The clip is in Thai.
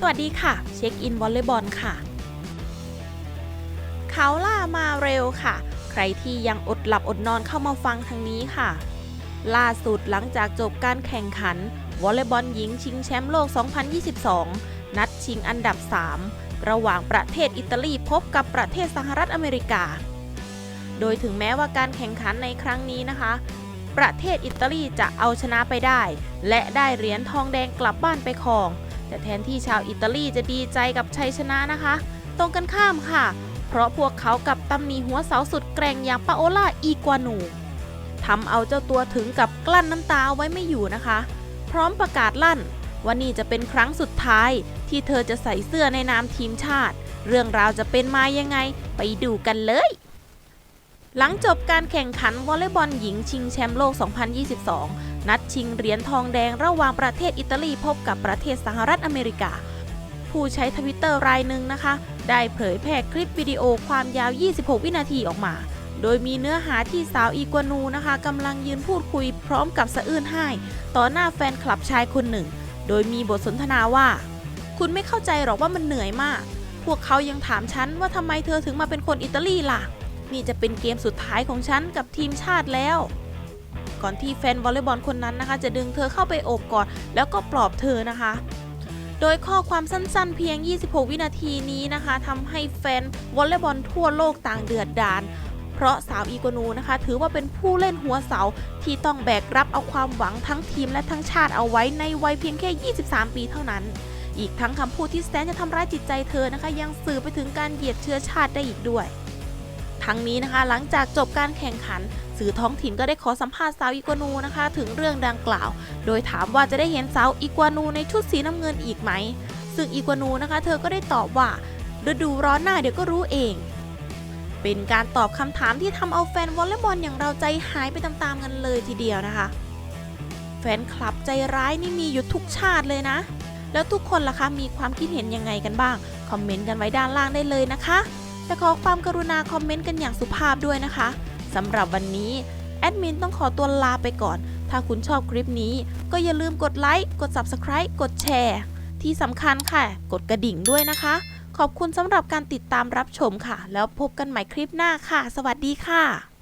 สวัสดีค่ะ เช็คอินวอลเลย์บอลค่ะ เขาล่ามาเร็วค่ะ ใครที่ยังอดหลับอดนอนเข้ามาฟังทางนี้ค่ะ ล่าสุดหลังจากจบการแข่งขันวอลเลย์บอลหญิงชิงแชมป์โลก 2022 นัดชิงอันดับ 3 ระหว่างประเทศอิตาลีพบกับประเทศสหรัฐอเมริกา โดยถึงแม้ว่าการแข่งขันในครั้งนี้นะคะ ประเทศอิตาลีจะเอาชนะไปได้ และได้เหรียญทองแดงกลับบ้านไปครอง แต่แทนที่ชาวอิตาลีจะดีใจกับชัยชนะนะคะ ตรงกันข้ามค่ะ เพราะพวกเขากับตำหนิหัวเสาสุดแกร่งอย่างปาโอล่าอีกวานูทำเอาเจ้าตัวถึงกับกลั้นน้ำตาไว้ไม่อยู่นะคะ พร้อมประกาศลั่นว่านี่จะเป็นครั้งสุดท้ายที่เธอจะใส่เสื้อในนามทีมชาติ เรื่องราวจะเป็นมายังไง ไปดูกันเลย หลังจบการแข่งขันวอลเลย์บอลหญิงชิงแชมป์โลก 2022 นัดชิงเหรียญทองแดงระหว่างประเทศอิตาลีพบกับประเทศสหรัฐอเมริกา ผู้ใช้ทวิตเตอร์รายหนึ่งนะคะ ได้เผยแพร่คลิปวิดีโอความยาว 26 วินาทีออกมา โดยมีเนื้อหาที่สาวอีกัวนูนะคะกำลังยืนพูดคุยพร้อมกับสะอื้นไห้ ต่อหน้าแฟนคลับชายคนหนึ่ง โดยมีบทสนทนาว่า คุณไม่เข้าใจหรอกว่ามันเหนื่อยมาก พวกเขายังถามฉันว่าทำไมเธอถึงมาเป็นคนอิตาลีล่ะ นี่จะเป็นเกมสุดท้ายของฉันกับทีมชาติแล้ว ก่อนที่แฟนวอลเลย์บอลคนนั้นนะคะ จะดึงเธอเข้าไปโอบกอดแล้วก็ปลอบเธอนะคะ โดยข้อความสั้นๆ เพียง 26 วินาทีนี้นะคะทำให้แฟนวอลเลย์บอลทั่วโลกต่างเดือดดาลเพราะสาวอีโกนูนะคะ ถือว่าเป็นผู้เล่นหัวเสาที่ต้องแบกรับเอาความหวังทั้งทีมและทั้งชาติเอาไว้ในวัยเพียงแค่ 23 ปีเท่านั้น อีกทั้งคำพูดที่แสนจะทำร้ายจิตใจเธอนะคะ ยังสื่อไปถึงการเหยียดเชื้อชาติได้อีกด้วย ทั้งนี้นะคะ หลังจากจบการแข่งขัน สื่อท้องถิ่นก็ได้ขอสัมภาษณ์สาวอีกัวนูนะคะ ถึงเรื่องดังกล่าว โดยถามว่าจะได้เห็นสาวอีกัวนูในชุดสีน้ำเงินอีกไหม ซึ่งอีกัวนูนะคะ เธอก็ได้ตอบว่าฤดูร้อนหน้าเดี๋ยวก็รู้เอง เป็นการตอบคำถามที่ทำเอาแฟนวอลเลย์บอลอย่างเราใจหายไปตามๆกันเลยทีเดียวนะคะ แฟนคลับใจร้ายนี่มีอยู่ทุกชาติเลยนะ แล้วทุกคนล่ะคะมีความคิดเห็นยังไงกันบ้าง คอมเมนต์กันไว้ด้านล่างได้เลยนะคะ แต่ขอความกรุณาคอมเมนต์กันอย่างสุภาพด้วยนะคะสำหรับวันนี้แอดมินต้องขอตัวลาไปก่อน ถ้าคุณชอบคลิปนี้ ก็อย่าลืมกดไลค์ กด Subscribe กดแชร์ ที่สำคัญค่ะ กดกระดิ่งด้วยนะคะ ขอบคุณสำหรับการติดตามรับชมค่ะ แล้วพบกันใหม่คลิปหน้าค่ะ สวัสดีค่ะ